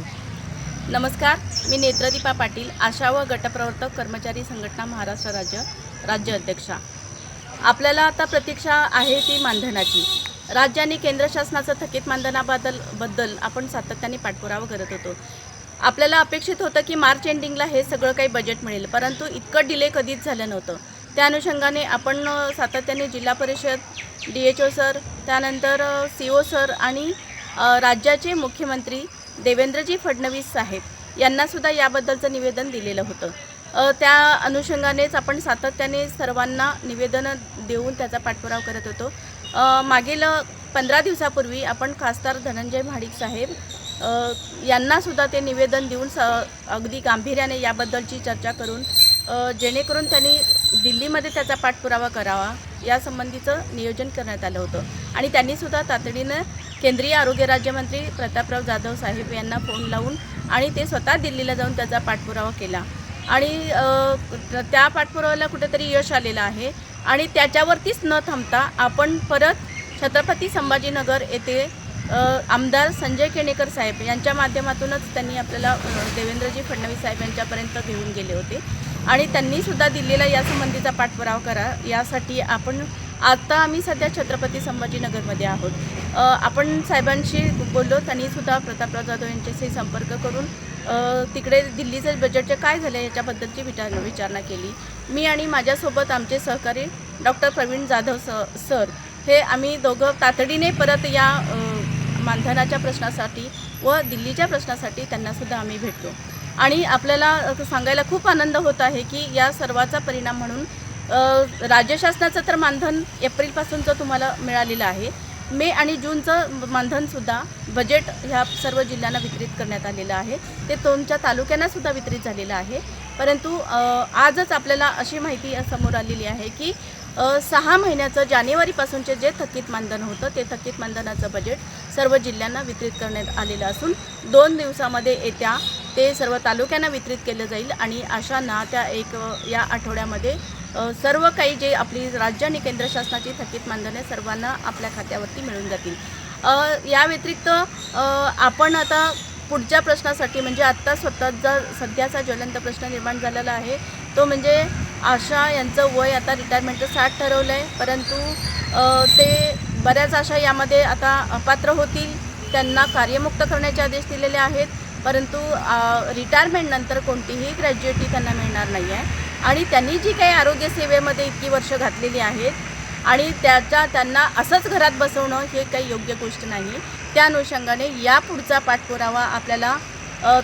पाहू नमस्कार मी नेत्रदीपा पाटील आशा व गटप्रवर्तक कर्मचारी संघटना महाराष्ट्र राज्य राज्य अध्यक्षा. आपल्याला आता प्रतीक्षा आहे ती मानधनाची. राज्य आणि केंद्र शासनाचं थकीत मानधनाबद्दल बद्दल आपण सातत्याने पाठपुरावा करत होतो. आपल्याला अपेक्षित होतं की मार्च एंडिंगला हे सगळं काही बजेट मिळेल परंतु इतकं डिले कधीच झालं नव्हतं. त्या अनुषंगाने आपण सातत्याने जिल्हा परिषद डी एच ओ सर त्यानंतर सी ओ सर आणि राज्याचे मुख्यमंत्री देवेंद्रजी फडणवीस साहेब यांनासुद्धा याबद्दलचं निवेदन दिलेलं होतं. त्या अनुषंगानेच आपण सातत्याने सर्वांना निवेदनं देऊन त्याचा पाठपुरावा करत होतो. मागील पंधरा दिवसापूर्वी आपण खासदार धनंजय महाडिक साहेब यांनासुद्धा ते निवेदन देऊन स अगदी गांभीर्याने याबद्दलची चर्चा करून जेणेकरून त्यांनी दिल्लीमध्ये त्याचा पाठपुरावा करावा यासंबंधीचं नियोजन करण्यात आलं होतं. आणि त्यांनीसुद्धा तातडीनं केंद्रीय आरोग्य राज्यमंत्री प्रतापराव जाधव साहेब यांना फोन लावून आणि ते स्वतः दिल्लीला जाऊन त्याचा पाठपुरावा केला. आणि त्या पाठपुराव्याला कुठेतरी यश आलेलं आहे आणि त्याच्यावरतीच न थांबता आपण परत छत्रपती संभाजीनगर येथे आमदार संजय केणेकर साहेब यांच्या माध्यमातूनच त्यांनी आपल्याला देवेंद्रजी फडणवीस साहेब यांच्यापर्यंत घेऊन गेले होते. आणि त्यांनीसुद्धा दिल्लीला यासंबंधीचा पाठपुरावा करा. यासाठी आपण आता आम्ही सध्या छत्रपती संभाजीनगरमध्ये आहोत. आपण साहेबांशी बोललो त्यांनीसुद्धा प्रतापराव जाधव यांच्याशी संपर्क करून तिकडे दिल्लीचं बजेटचे काय झाले याच्याबद्दलची विचार विचारणा केली. मी आणि माझ्यासोबत आमचे सहकारी डॉक्टर प्रवीण जाधव स सर हे आम्ही दोघं तातडीने परत या मानधनाच्या प्रश्नासाठी व दिल्लीच्या प्रश्नासाठी त्यांनासुद्धा आम्ही भेटतो आणि आपल्याला सांगायला खूप आनंद होत आहे की या सर्वाचा परिणाम म्हणून राज्य शासनाचं तर मानधन एप्रिलपासूनचं तुम्हाला मिळालेलं आहे मे आणि जूनचं मानधनसुद्धा बजेट ह्या सर्व जिल्ह्यांना वितरित करण्यात आलेलं आहे. ते तुमच्या तालुक्यांनासुद्धा वितरित झालेलं आहे. परंतु आजच आपल्याला अशी माहिती समोर आलेली आहे की सहा महिन्याचं जानेवारीपासूनचे जे थकीत मानधन होतं ते थकीत मानधनाचं बजेट सर्व जिल्ह्यांना वितरित करण्यात आलेलं असून दोन दिवसामध्ये येत्या ते सर्व तालुक्यांना वितरित केलं जाईल आणि अशांना त्या एक या आठवड्यामध्ये सर्व काही जे आपली राज्य आणि केंद्र शासनाची थकीत मानधने सर्वांना आपल्या खात्यावरती मिळून जातील. या व्यतिरिक्त आपण आता पुढच्या प्रश्नासाठी म्हणजे आत्ता स्वतःचा सध्याचा ज्वलंत प्रश्न निर्माण झालेला आहे तो म्हणजे आशा यांचं वय आता रिटायरमेंटचं साठ ठरवलं आहे परंतु ते बऱ्याच आशा यामध्ये आता अपात्र होतील. त्यांना कार्यमुक्त करण्याचे आदेश दिलेले आहेत. परंतु रिटायरमेंटनंतर कोणतीही ग्रॅज्युएटी त्यांना मिळणार नाही आहे आणि त्यांनी जी काही आरोग्यसेवेमध्ये इतकी वर्ष घातलेली आहेत आणि त्याच्या त्यांना असंच घरात बसवणं हे काही योग्य गोष्ट नाही. त्या अनुषंगाने या पुढचा पाठपुरावा आपल्याला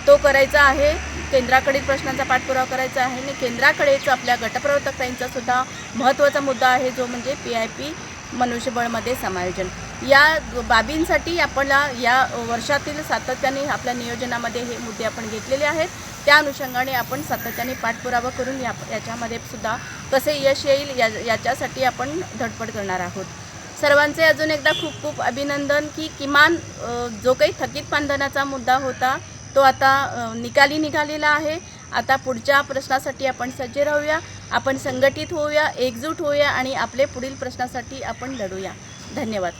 तो करायचा आहे. केंद्राकडील प्रश्नांचा पाठपुरावा करायचा आहे आणि केंद्राकडेच आपल्या गटप्रवर्तकतांचा सुद्धा महत्त्वाचा मुद्दा आहे जो म्हणजे पी आय पी मनुष्यबळमध्ये समायोजन. या बाबींसाठी आपल्याला या वर्षातील सातत्याने आपल्या नियोजनामध्ये हे मुद्दे आपण घेतलेले आहेत. त्या अनुषंगाने आपण सातत्याने पाठपुरावा करून या याच्यामध्ये सुद्धा कसे यश येईल या याच्यासाठी आपण धडपड करणार आहोत. सर्वांचे अजून एकदा खूप खूप अभिनंदन की किमान जो काही थकीत मानधनाचा मुद्दा होता तो आता निकाली निघालेला आहे. आता पुढच्या प्रश्नासाठी आपण सज्ज राहूया. आपण संघटित होऊया एकजूट होऊया आणि आपले पुढील प्रश्नासाठी आपण लढूया. धन्यवाद.